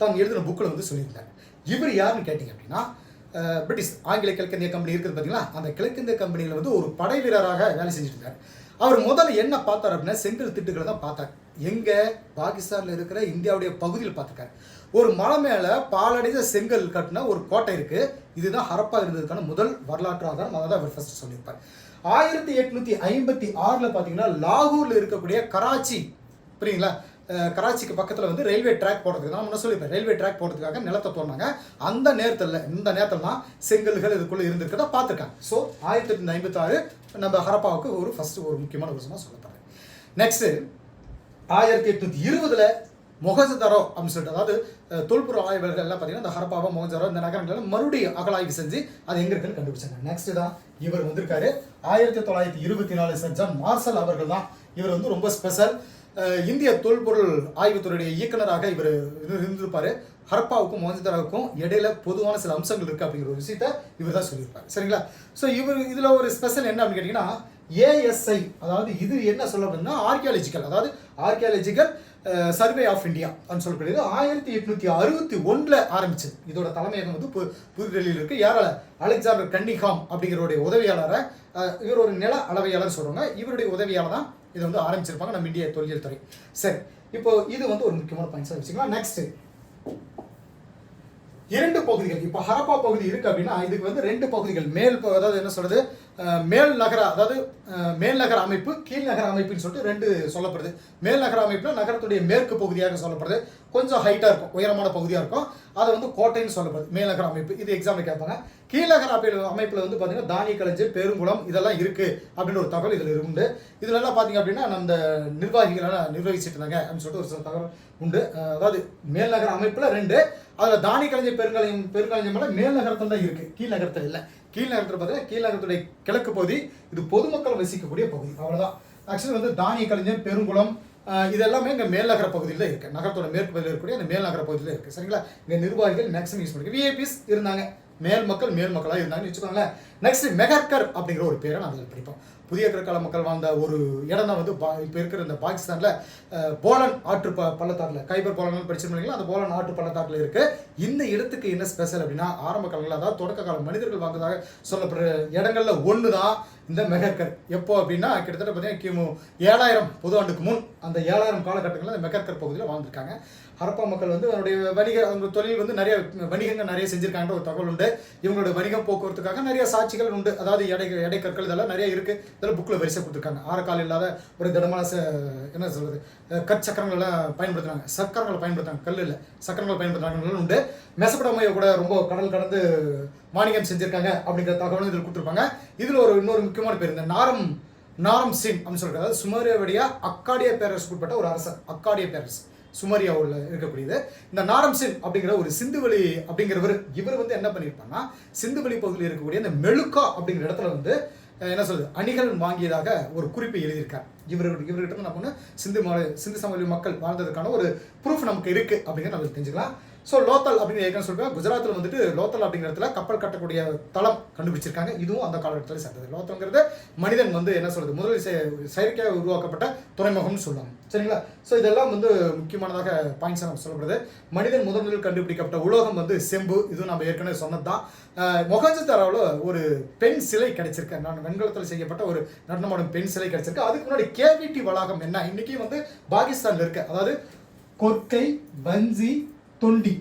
Speaker 1: தான் எழுதின புக்கில் வந்து சொல்லியிருந்தார். இவர் யாருன்னு கேட்டிங்க அப்படின்னா பிரிட்டிஷ் ஆங்கில கிழக்கிந்திய கம்பெனி இருக்குது பார்த்தீங்களா? அந்த கிழக்கிந்திய கம்பெனியில் வந்து ஒரு படை வீரராக வேலை செஞ்சுட்டு இருந்தார் அவர் முதல்ல என்ன பார்த்தார் அப்படின்னா செங்கல் திட்டுகளை தான் பார்த்தார். எங்கே? பாகிஸ்தானில் இருக்கிற இந்தியாவுடைய பகுதியில் பார்த்துருக்காரு. ஒரு மலை மேலே பாலடைந்த செங்கல் கட்டின ஒரு கோட்டை இருக்குது இதுதான் ஹரப்பா இருந்ததுக்கான முதல் வரலாற்று ஆதாரம். அதை தான் அவர் ஃபஸ்ட்டு சொல்லியிருப்பார். ஆயிரத்தி எட்நூத்தி ஐம்பத்தி ஆறுல பாத்தீங்கன்னா லாகூர்ல இருக்கக்கூடிய கராச்சி புரியுங்களா கராச்சிக்கு பக்கத்தில் வந்து ரயில்வே ட்ராக் போடுறதுக்கு தான் முன்ன சொல்லியிருப்பேன் ரயில்வே ட்ராக் போடுறதுக்காக நிலத்தை தோணுனாங்க. அந்த நேரத்தில் இந்த நேரத்தில் தான் செங்கல்கள் இதுக்குள்ளே இருந்திருக்கிறத பார்த்துருக்காங்க. ஸோ ஆயிரத்தி எட்நூத்தி ஐம்பத்தாறு நம்ம ஹரப்பாவுக்கு ஒரு ஃபர்ஸ்ட் ஒரு முக்கியமான விஷயமாக சொல்லப்படுறேன் நெக்ஸ்ட் ஆயிரத்தி எட்நூத்தி இருபதுல மொஹசதரோ அப்படின்னு சொல்லிட்டு அதாவது தொல்புற ஆய்வாளர்கள் எல்லாம் பார்த்தீங்கன்னா இந்த ஹரப்பாவை மொஹசதரோ இந்த நகரங்கள்லாம் மறுபடியும் அகலாய்வு செஞ்சு அது எங்க இருக்குன்னு கண்டுபிடிச்சாங்க. நெக்ஸ்ட் தான் இவர் வந்திருக்காரு. ஆயிரத்தி தொள்ளாயிரத்தி இருபத்தி நாலு சர்ஜன் மார்சல் அவர்கள் தான். இவர் வந்து ரொம்ப ஸ்பெஷல் இந்திய தொல்பொருள் ஆய்வுத்துறையுடைய இயக்குனராக இவர் இருந்திருப்பாரு. ஹரப்பாவுக்கும் மொஹஞ்சதாரோவுக்கும் இடையில பொதுவான சில அம்சங்கள் இருக்கு அப்படிங்கிற ஒரு விஷயத்த இவர் தான் சொல்லியிருப்பாரு. சரிங்களா? ஸோ இவர் இதுல ஒரு ஸ்பெஷல் என்ன அப்படின்னு கேட்டீங்கன்னா ஏஎஸ்ஐ அதாவது இது என்ன சொல்ல அப்படின்னா ஆர்கியாலஜிக்கல் அதாவது ஆர்கியாலஜிக்கல் சர்வே ஆஃப் இந்தியா அப்படின்னு சொல்லக்கூடியது ஆயிரத்தி எட்நூத்தி அறுபத்தி ஒன்றில் ஆரம்பிச்சது. இதோட தலைமையகம் வந்து பு- புதுடெல்லியில் இருக்குது யாரால? அலெக்சாண்டர் கன்னிகாம் அப்படிங்கிறவருடைய உதவியாளரை இவர் ஒரு நில அளவையாளர் சொல்கிறாங்க இவருடைய உதவியாளர் தான் இதை வந்து ஆரம்பிச்சிருப்பாங்க நம்ம இந்திய தொழில் துறை. சரி இப்போ இது வந்து ஒரு முக்கியமான பாயிண்ட்ஸாக வச்சுக்கலாம். நெக்ஸ்ட் இரண்டு பகுதிகள். இப்போ ஹரப்பா பகுதி இருக்கு அப்படின்னா இதுக்கு வந்து ரெண்டு பகுதிகள். மேல் அதாவது என்ன சொல்றது? மேல் நகர அதாவது மேல் நகர அமைப்பு கீழ் நகர அமைப்புன்னு சொல்லிட்டு ரெண்டு சொல்லப்படுது. மேல் நகர அமைப்பில் நகரத்துடைய மேற்கு பகுதியாக சொல்லப்படுது. கொஞ்சம் ஹைட்டாக இருக்கும் உயரமான பகுதியாக இருக்கும். அதை வந்து கோட்டைன்னு சொல்லப்படுது மேல் நகர அமைப்பு. இது எக்ஸாம்பிள் கேட்பாங்க கீழ் நகர அமைப்பில் வந்து பார்த்தீங்கன்னா தானிய கலைஞ்சு பெருங்குளம் இதெல்லாம் இருக்குது அப்படின்னு ஒரு தகவல் இதில் உண்டு. இதிலெல்லாம் பார்த்தீங்க அப்படின்னா நம்ம நிர்வாகிகளெல்லாம் நிர்வகிச்சுட்டு இருந்தாங்க அப்படின்னு சொல்லிட்டு ஒரு சில தகவல் உண்டு. அதாவது மேல் நகர அமைப்பில் ரெண்டு அதில் தானி கலைஞர் பெருங்கலையும் பெருங்கலைஞர் எல்லாம் மேல் நகரத்தில் தான் இருக்குது கீழ் நகரத்தில் இல்லை. கீழ்நகரத்தில் பார்த்தீங்கன்னா கீழ்நகரத்துடைய கிழக்கு பகுதி இது பொதுமக்கள் வசிக்கக்கூடிய பகுதி. அவ்வளோதான் ஆக்சுவலி வந்து தானிய கலைஞர் பெருங்குளம் இதெல்லாமே இங்கே மேல்நகர மேல் நகர பகுதியில் இருக்குது நகரத்தோட மேற்கு பகுதியில் இருக்கக்கூடிய அந்த மேல் நகர பகுதியில் இருக்குது சரிங்களா? இங்கே நிர்வாகிகள் மேக்ஸிமம் யூஸ் பண்ணி விஐபிஸ் இருந்தாங்க. மேல் மக்கள் மேல் மக்களாக இருந்தாங்கன்னு வச்சுக்கோங்களேன். நெக்ஸ்ட் மெகர்கர் அப்படிங்கிற ஒரு பேரை நாங்கள் படிப்போம் புதிய கற்கால மக்கள் வாழ்ந்த ஒரு இடம் தான் வந்து பா- இப்போ இருக்கிற இந்த பாகிஸ்தானில் போலன் ஆற்று ப பள்ளத்தாக்குல. கைபர் போலன் படிச்சிருந்தீங்களா அந்த போலன் ஆற்று பள்ளத்தாக்குல இருக்கு. இந்த இடத்துக்கு என்ன ஸ்பெஷல் அப்படின்னா ஆரம்ப காலங்களில் அதாவது தொடக்க காலம் மனிதர்கள் வாழ்ந்ததாக சொல்லப்படுற இடங்கள்ல ஒன்று தான் இந்த மெகர்கர் எப்போ அப்படின்னா கிட்டத்தட்ட பார்த்தீங்கன்னா கிமு ஏழாயிரம் பொது ஆண்டுக்கு முன் அந்த ஏழாயிரம் காலகட்டங்களில் அந்த மெகர்கர் பகுதியில் வாழ்ந்திருக்காங்க. ஹரப்பா மக்கள் வந்து அவருடைய வணிக அவங்க தொழில் வந்து நிறைய வணிகங்கள் நிறைய செஞ்சிருக்காங்கன்ற ஒரு தகவல் உண்டு. இவங்களோட வணிகம் போக்குவரத்துக்காக நிறைய சாட்சிகள் உண்டு. அதாவது எடை எடை கற்கள் இதெல்லாம் நிறைய இருக்குது இதெல்லாம் புக்கில் வரிசை கொடுத்துருக்காங்க. ஆறக்கால் இல்லாத ஒரு திடமான ச- என்ன சொல்கிறது கற்சக்கரங்கள்லாம் பயன்படுத்துகிறாங்க சக்கரங்களை பயன்படுத்துகிறாங்க கல் இல்லை. சக்கரங்களை பயன்படுத்துகிறாங்கன்னு உண்டு. மெசப்படமையை கூட ரொம்ப கடல் கடந்து மாணிக்கம் செஞ்சிருக்காங்க அப்படிங்கிற தகவலும் இதில் கொடுத்துருப்பாங்க. இதில் ஒரு இன்னொரு முக்கியமான பேர் இந்த நாரம் நாரம் சிங் அப்படின்னு சொல்றது அதாவது சுமேரியாவுடைய அக்காடிய பேரரசுக்கு உட்பட்ட ஒரு அரசர் அக்காடிய பேரரசு. சுமரியாவில் இருக்கக்கூடியது. இந்த நாரம் சிங் அப்படிங்கிற ஒரு சிந்துவெளி அப்படிங்கிறவர் இவர் வந்து என்ன பண்ணியிருப்பாங்கன்னா சிந்துவெளி பகுதியில் இருக்கக்கூடிய இந்த மெழுக்கா அப்படிங்கிற இடத்துல வந்து என்ன சொல்றது அணிகள் வாங்கியதாக ஒரு குறிப்பை எழுதியிருக்கார். இவர் இவர்கிட்ட நம்ம ஒன்று சிந்து சிந்து சமவெளி மக்கள் வாழ்ந்ததுக்கான ஒரு ப்ரூஃப் நமக்கு இருக்கு அப்படிங்கிறத நம்ம தெரிஞ்சுக்கலாம். ஸோ லோத்தல் அப்படின்னு ஏற்கனவே சொல்லுவேன் குஜராத்தில் வந்துட்டு லோத்தல் அப்படிங்கிற இடத்துல கப்பல் கட்டக்கூடிய தளம் கண்டுபிடிச்சிருக்காங்க. இதுவும் அந்த காலகட்டத்தில் சேர்ந்தது லோத்தல்ங்கிறது மனிதன் வந்து என்ன சொல்றது? முதலில் செ- செயற்கையாக உருவாக்கப்பட்ட துறைமுகம்னு சொல்லுவாங்க. சரிங்களா? ஸோ இதெல்லாம் வந்து முக்கியமானதாக பாயிண்ட்ஸ் நம்ம சொல்லப்படுது. மனிதன் முதன் முதலில் கண்டுபிடிக்கப்பட்ட உலோகம் வந்து செம்பு. இதுவும் நம்ம ஏற்கனவே சொன்னது தான் மொகஞ்சதாராவில் ஒரு பெண் சிலை கிடைச்சிருக்கு. நான் வெண்கலத்தில் செய்யப்பட்ட ஒரு நடனமாடும் பெண் சிலை கிடைச்சிருக்கு. அதுக்கு முன்னாடி கேவிடி வளாகம் என்ன? இன்னைக்கு வந்து பாகிஸ்தான்ல இருக்கு. அதாவது கொற்கை பன்சி தொண்டி.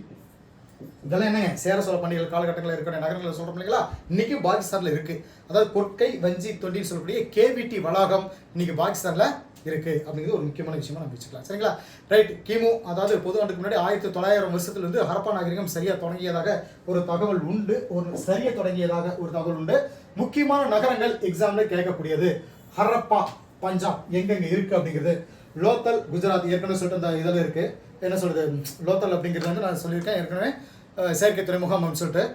Speaker 1: இதெல்லாம் என்னங்க? சேர சோழ பண்டிகை காலகட்டங்களில் இருக்கிற நகரங்களில் சொல்கிறோம் இல்லைங்களா? இன்னைக்கு பாகிஸ்தானில் இருக்குது அதாவது கொற்கை வஞ்சி தொண்டின்னு சொல்லக்கூடிய கேவிடி வளாகம் இன்னைக்கு பாகிஸ்தானில் இருக்குது அப்படிங்கிறது ஒரு முக்கியமான விஷயமா நம்ம வச்சுக்கலாம். சரிங்களா? ரைட் கிமு அதாவது பொது ஆண்டுக்கு முன்னாடி ஆயிரத்தி தொள்ளாயிரம் வருஷத்துல இருந்து ஹரப்பா நாகரிகம் சரியா தொடங்கியதாக ஒரு தகவல் உண்டு. ஒரு சரியா தொடங்கியதாக ஒரு தகவல் உண்டு. முக்கியமான நகரங்கள் எக்ஸாமில் கேட்கக்கூடியது. ஹரப்பா பஞ்சாப் எங்கெங்கே இருக்குது அப்படிங்கிறது. லோத்தல் குஜராத் ஏற்கனவே சொல்லிட்டு அந்த இதில் இருக்குது என்ன சொல்கிறது லோத்தல் அப்படிங்கிறது வந்து நான் சொல்லியிருக்கேன். ஏற்கனவே செயற்கை துறைமுகம் அப்படின்னு சொல்லிட்டு.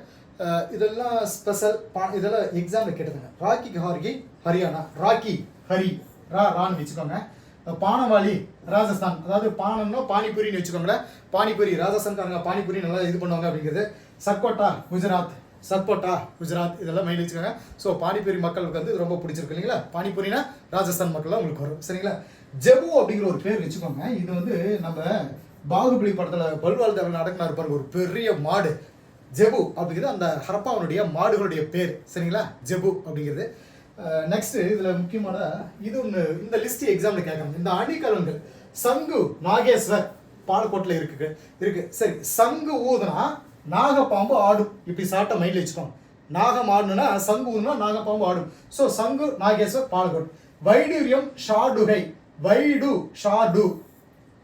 Speaker 1: இதெல்லாம் ஸ்பெஷல் பா இதெல்லாம் எக்ஸாமில் கேட்டதுங்க. ராக்கி ஹார்கி ஹரியானா. ராக்கி ஹரி. ரா ரான்னு வச்சுக்கோங்க. பானவாளி ராஜஸ்தான். அதாவது பானம்னா பானிபூரின்னு வச்சுக்கோங்களேன். பானிபூரி ராஜஸ்தான்காரங்க பானிபூரி நல்லா இது பண்ணுவாங்க அப்படிங்கிறது. சர்கோட்டா குஜராத். சர்போட்டா குஜராத் இதெல்லாம் மைண்ட் வச்சுக்கோங்க. ஸோ பானிபூரி மக்களுக்கு வந்து ரொம்ப பிடிச்சிருக்கு இல்லைங்களா? பானிபூரினா ராஜஸ்தான் மக்கள்லாம் உங்களுக்கு வரும். சரிங்களா? ஜெபு அப்படிங்கிற ஒரு பேர் வச்சுக்கோங்க. இது வந்து நம்ம பாகுபலி படத்தில் பல்வால் தேவன் நடக்கினார் பாருங்க ஒரு பெரிய மாடு. ஜெபு அப்படிங்கிறது அந்த ஹரப்பாவனுடைய மாடுகளுடைய பேர். சரிங்களா? ஜெபு அப்படிங்கிறது. நெக்ஸ்ட் இதில் முக்கியமான இது ஒன்று இந்த லிஸ்ட் எக்ஸாம்ல கேட்கணும். இந்த அணிகலன்கள் சங்கு நாகேஸ்வர் பாலக்கோட்டில் இருக்கு இருக்கு. சரி சங்கு ஊதுனா நாகப்பாம்பு ஆடும். இப்படி சாப்பிட்ட மைண்டில் வச்சுக்கோங்க. நாகம் ஆடணும்னா சங்கு ஊதுனா நாகப்பாம்பு ஆடும். ஸோ சங்கு நாகேஸ்வர் பாலக்கோட். வைடூரியம் ஷாடுகை. வைடு ஷாடு.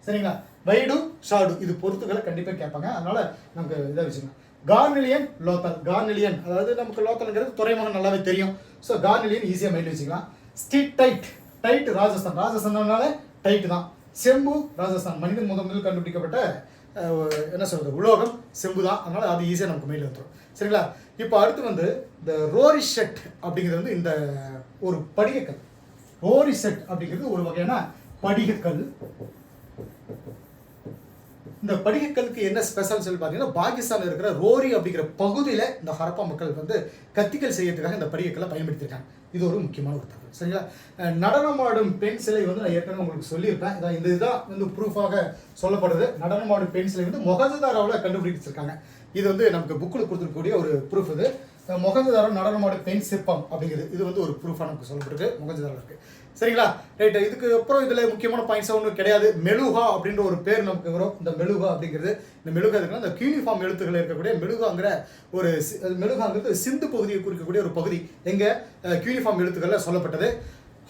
Speaker 1: சரிங்களா? வைடு ஷாடு இது பொறுத்துக்களை கண்டிப்பாக கேட்பாங்க. அதனால் நமக்கு இதை வச்சுக்கலாம் கார்னிலியன் லோக்கல் கார்னிலியன் அதாவது நமக்கு லோத்தல்ங்கிறது துறைமுகம் நல்லாவே தெரியும். ஸோ கார்னிலியன் ஈஸியாக மைண்ட் வச்சுக்கலாம். ஸ்ட்ரீட் டைட் டைட் ராஜஸ்தான். ராஜஸ்தான்னால டைட் தான். செம்பு ராஜஸ்தான். மனிதன் முதன் முதல் கண்டுபிடிக்கப்பட்ட என்ன சொல்கிறது உலோகம் செம்பு தான். அதனால் அது ஈஸியாக நமக்கு மெயில் வந்துடும் சரிங்களா? இப்போ அடுத்து வந்து இந்த ரோரிஷெட் அப்படிங்கிறது வந்து இந்த ஒரு படிகக்கல். ரோரிஷெட் அப்படிங்கிறது ஒரு வகையான படிகக்கல். இந்த படிகக்கலுக்கு என்ன ஸ்பெஷல் சொல்லி பார்த்தீங்கன்னா பாகிஸ்தானில் இருக்கிற ரோரி அப்படிங்கிற பகுதியில் இந்த ஹரப்பா மக்கள் வந்து கத்திகள் செய்யறதுக்காக இந்த படிகக்கலை பயன்படுத்தியிருக்காங்க. இது ஒரு முக்கியமான ஒரு தகவல். சரிங்களா? நடனமாடும் பெண் சிலை வந்து நான் ஏற்கனவே உங்களுக்கு சொல்லியிருப்பேன். இதான் இந்த இதுதான் வந்து ப்ரூஃபாக சொல்லப்படுது. நடனமாடும் பெண் சிலை வந்து மொகஜதாராவில் கண்டுபிடிச்சிருக்காங்க. இது வந்து நமக்கு புக்கில் கொடுத்துருக்கக்கூடிய ஒரு ப்ரூஃப் இது. மொகஞ்சதாரம் நடனமாடும் பெண் சிற்பம் அப்படிங்கிறது. இது வந்து ஒரு ப்ரூஃபாக நமக்கு சொல்லப்பட்டிருக்கு. மொகஞ்சதாரம் இருக்குது சரிங்களா? ரைட் இதுக்கு அப்புறம் இதில் முக்கியமான பாயிண்ட்ஸ் ஒன்றும் கிடையாது. மெழுகா அப்படின்ற ஒரு பேர் நமக்கு வரும். இந்த மெழுகா அப்படிங்கிறது இந்த மெழுகா இருக்குன்னா இந்த கியூனிஃபார்ம் எழுத்துக்கள் இருக்கக்கூடிய மெழுகாங்கிற ஒரு மெழுகாங்கிறது சிந்து பகுதியை குறிக்கக்கூடிய ஒரு பகுதி. எங்க யூனிஃபார்ம் எழுத்துக்களில் சொல்லப்பட்டது.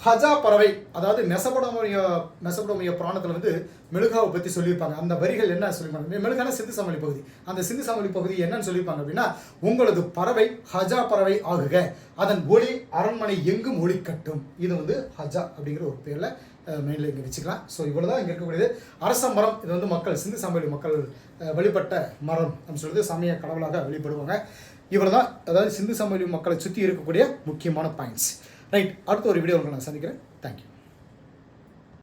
Speaker 1: ஹஜா பறவை அதாவது மெசபடோமிய மெசபடோமிய புராணத்தில் வந்து மெழுகாவை பற்றி சொல்லியிருப்பாங்க. அந்த வரிகள் என்ன சொல்லியிருப்பாங்க? மெழுகான சிந்து சமவெளி பகுதி. அந்த சிந்து சமவெளி பகுதி என்னன்னு சொல்லியிருப்பாங்க அப்படின்னா உங்களது பறவை ஹஜா பறவை ஆகுக. அதன் ஒளி அரண்மனை எங்கும் ஒளிக்கட்டும் இது வந்து ஹஜா அப்படிங்கிற ஒரு பேரில் மெயினில் இங்கே வச்சுக்கலாம். ஸோ இவ்வளோ தான் இங்கே இருக்கக்கூடியது. அரச மரம் இது வந்து மக்கள் சிந்து சமவெளி மக்கள் வழிபட்ட மரம் அப்படின்னு சொல்லிட்டு சமய கடவுளாக வழிபடுவாங்க. இவ்வளோ தான் அதாவது சிந்து சமவெளி மக்களை சுற்றி இருக்கக்கூடிய முக்கியமான பாயிண்ட்ஸ் ரைட் அடுத்த ஒரு வீடியோ நான் சந்திக்கிறேன். தேங்க்யூ